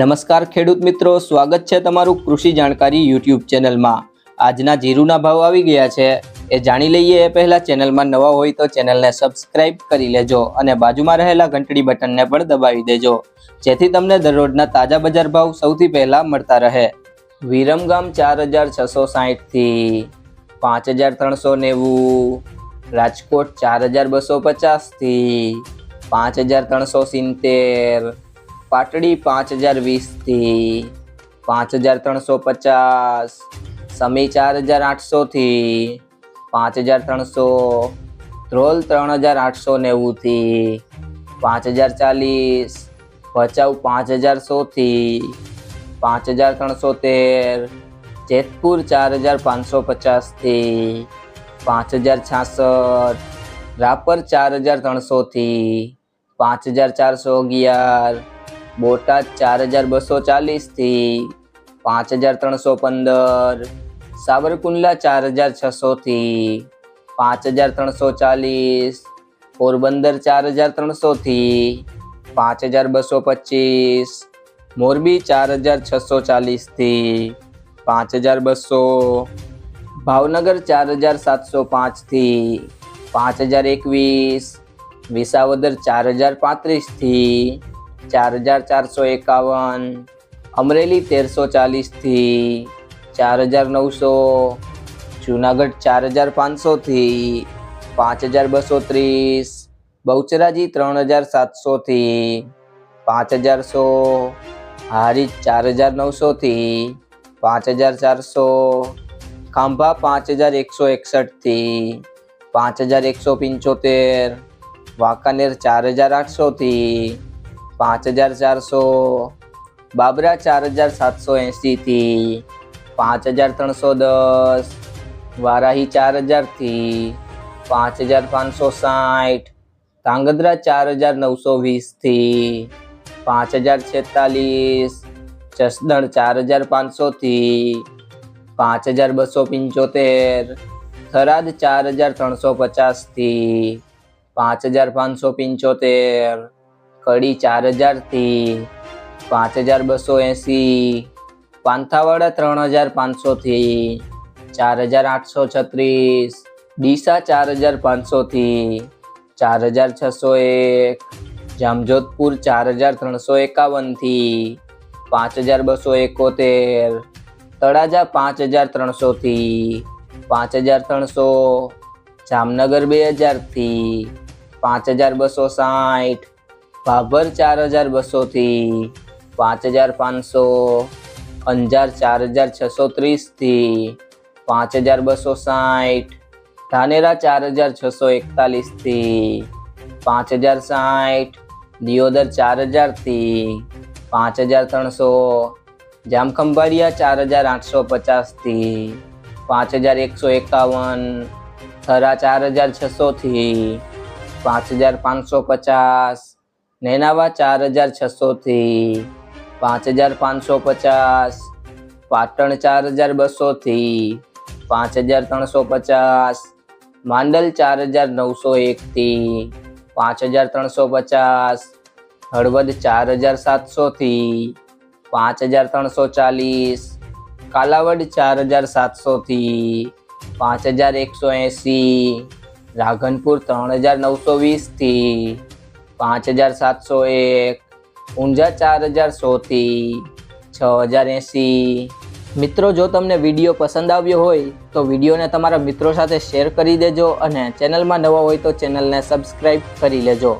નમસ્કાર ખેડૂત મિત્રો, સ્વાગત છે તમારું કૃષિ જાણકારી યુટ્યુબ ચેનલમાં. આજના જીરુના ભાવ આવી ગયા છે. એ જાણી લઈએ એ પહેલાં ચેનલમાં નવા હોય તો ચેનલને સબસ્ક્રાઇબ કરી લેજો અને બાજુમાં રહેલા ઘંટડી બટનને પણ દબાવી દેજો. જેથી તમને દરરોજના તાજા બજાર ભાવ સૌથી પહેલાં મળતા રહે. વિરમગામ ચાર હજાર છસો સાહીઠથી પાંચ હજાર ત્રણસો નેવું. રાજકોટ ચાર હજાર બસો પચાસથી પાંચ હજાર ત્રણસો સિત્તેર. પાટડી પાંચ હજાર વીસથી, પાંચ હજાર ત્રણસો પચાસ, સમી ચાર હજાર આઠસોથી, પાંચ હજાર ત્રણસો, ધ્રોલ ત્રણ હજાર આઠસો નેવુંથી પાંચ હજાર ચાલીસ, ભચાઉ પાંચ હજાર સોથી પાંચ હજાર ત્રણસો તેર જેતપુર ચાર હજાર પાંચસો પચાસથી પાંચ હજાર છાસઠ, રાપર ચાર હજાર ત્રણસોથી, પાંચ હજાર ચારસો અગિયાર બોટાદ ચાર હજાર બસો ચાલીસથી પાંચ હજાર ત્રણસો પંદર, સાબરકુંડલા ચાર હજાર છસોથી પાંચ હજાર ત્રણસો ચાલીસ, પોરબંદર ચાર હજાર ત્રણસોથી પાંચ હજાર બસો પચીસ, મોરબી ચાર હજાર છસો ચાલીસથી પાંચ હજાર બસો, ભાવનગર ચાર હજાર સાતસો પાંચથી પાંચ હજાર એકવીસ, વિસાવદર ચાર હજાર પાંત્રીસથી ચાર હજાર ચારસો એકાવન, અમરેલી તેરસો ચાલીસથી, ચાર હજાર નવસો, જુનાગઢ ચાર હજાર પાંચસોથી, પાંચ હજાર બસો ત્રીસ, બહુચરાજી ત્રણ હજાર સાતસોથી, પાંચ હજાર સો હારીજ ચાર હજાર નવસોથી, પાંચ હજાર ચારસો, ખાંભા પાંચ હજાર એકસો એકસઠથી, પાંચ હજાર એકસો પંચોતેર, વાંકાનેર ચાર હજાર આઠસોથી પાંચ હજાર ચારસો બાબરા ચાર હજાર સાતસો એંશીથી પાંચ હજાર ત્રણસો દસ વારાહી ચાર હજારથી પાંચ હજાર પાંચસો સાઠ ધાંગધ્રા ચાર હજાર નવસો વીસથી પાંચ હજાર છેતાલીસ જસદણ ચાર હજાર પાંચસોથી પાંચ હજાર બસો પંચોતેર થરાદ ચાર હજાર ત્રણસો પચાસથી પાંચ હજાર પાંચસો પંચોતેર કડી ચાર હજારથી પાંચ હજાર બસો એંસી, પાંથાવાડા ત્રણ હજાર પાંચસોથી ચાર હજાર આઠસો છત્રીસ, ડીસા ચાર હજાર પાંચસોથી ચાર હજાર છસો એક, જામજોધપુર ચાર હજાર ત્રણસો એકાવનથી પાંચ હજાર બસો એકોતેર, તળાજા પાંચ હજાર ત્રણસોથી પાંચ હજાર ત્રણસો, જામનગર બે હજારથી પાંચ હજાર બસો સાઠ ભાભર ચાર હજાર બસોથી, પાંચ હજાર પાંચસો, અંજાર ચાર હજાર છસો ત્રીસથી, પાંચ હજાર બસો સાઠ, ધાનેરા ચાર હજાર છસો એકતાલીસથી, પાંચ હજાર સાઠ, દિયોદર ચાર હજારથી, પાંચ હજાર ત્રણસો, જામખંભાળિયા ચાર હજાર આઠસો પચાસથી, પાંચ હજાર એકસો એકાવન, થરા ચાર હજાર છસોથી, પાંચ હજાર પાંચસો પચાસ નેનાવા ચાર હજાર છસોથી પાંચ હજાર પાંચસો પચાસ, પાટણ ચાર હજાર બસોથી પાંચ હજાર ત્રણસો પચાસ, માંડલ ચાર હજાર નવસો એકથી પાંચ હજાર ત્રણસો પચાસ, હળવદ ચાર હજાર સાતસોથી પાંચ હજાર ત્રણસો ચાલીસ, કાલાવડ ચાર હજાર સાતસોથી પાંચ હજાર એકસો એંસી રાધનપુર ત્રણ હજાર નવસો વીસથી પાંચ હજાર સાતસો એક, ઊંઝા ચાર હજાર સોથી, છ હજાર એંસી. મિત્રો, જો તમને વીડિયો પસંદ આવ્યો હોય, તો વિડીયોને તમારા મિત્રો સાથે શેર કરી દેજો અને ચેનલમાં નવા હોય તો ચેનલને સબસ્ક્રાઈબ કરી લેજો.